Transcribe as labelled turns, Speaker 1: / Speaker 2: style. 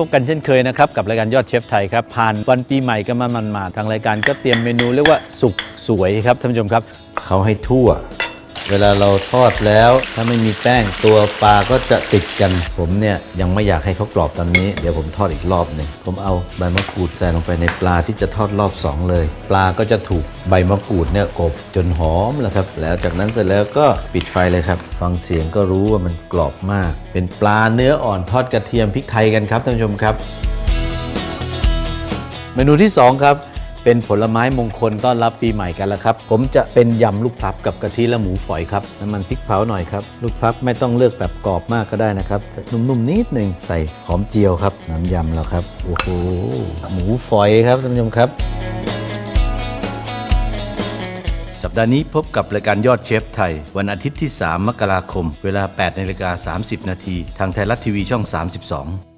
Speaker 1: พบกันเช่นเคยนะครับ กับรายการยอดเชฟไทยครับ ผ่านวันปีใหม่กันมามันมาทางรายการก็เตรียมเมนูเรียกว่าสุกสวยครับท่านผู้ชมครับ เขาให้ทั่ว เวลาเราทอดแล้ว ถ้าไม่มีแป้งตัวปลาก็จะติดกัน ผมเนี่ยยังไม่อยากให้เขากรอบตอนนี้ เดี๋ยวผมทอดอีกรอบหนึ่งผมเอาใบมะกรูดใส่ลงไปในปลาที่จะทอดรอบสองเลย ปลาก็จะถูกใบมะกรูดเนี่ยกบจนหอมแล้วครับ แล้วจากนั้นเสร็จแล้วก็ปิดไฟเลยครับ ฟังเสียงก็รู้ว่ามันกรอบมาก เป็นปลาเนื้ออ่อนทอดกระเทียมพริกไทยกันครับท่านผู้ชมครับ เมนูที่ 2 ครับ เป็นผลไม้มงคลต้อนรับปีใหม่กันแล้วครับ ผมจะเป็นยำลูกพลับกับกะทิและหมูฝอยครับน้ำมันพริกเผาหน่อยครับ ลูกพลับไม่ต้องเลือกแบบกรอบมากก็ได้นะครับนุ่มๆนิดหนึ่งใส่หอมเจียวครับ น้ำยำแล้วครับโอ้โหหมูฝอยครับท่านผู้ชมครับ สัปดาห์นี้พบกับรายการยอดเชฟไทย วันอาทิตย์ที่ 3 มกราคม เวลา8นาฬิกา30 นาทีทางไทยรัฐทีวีช่อง 32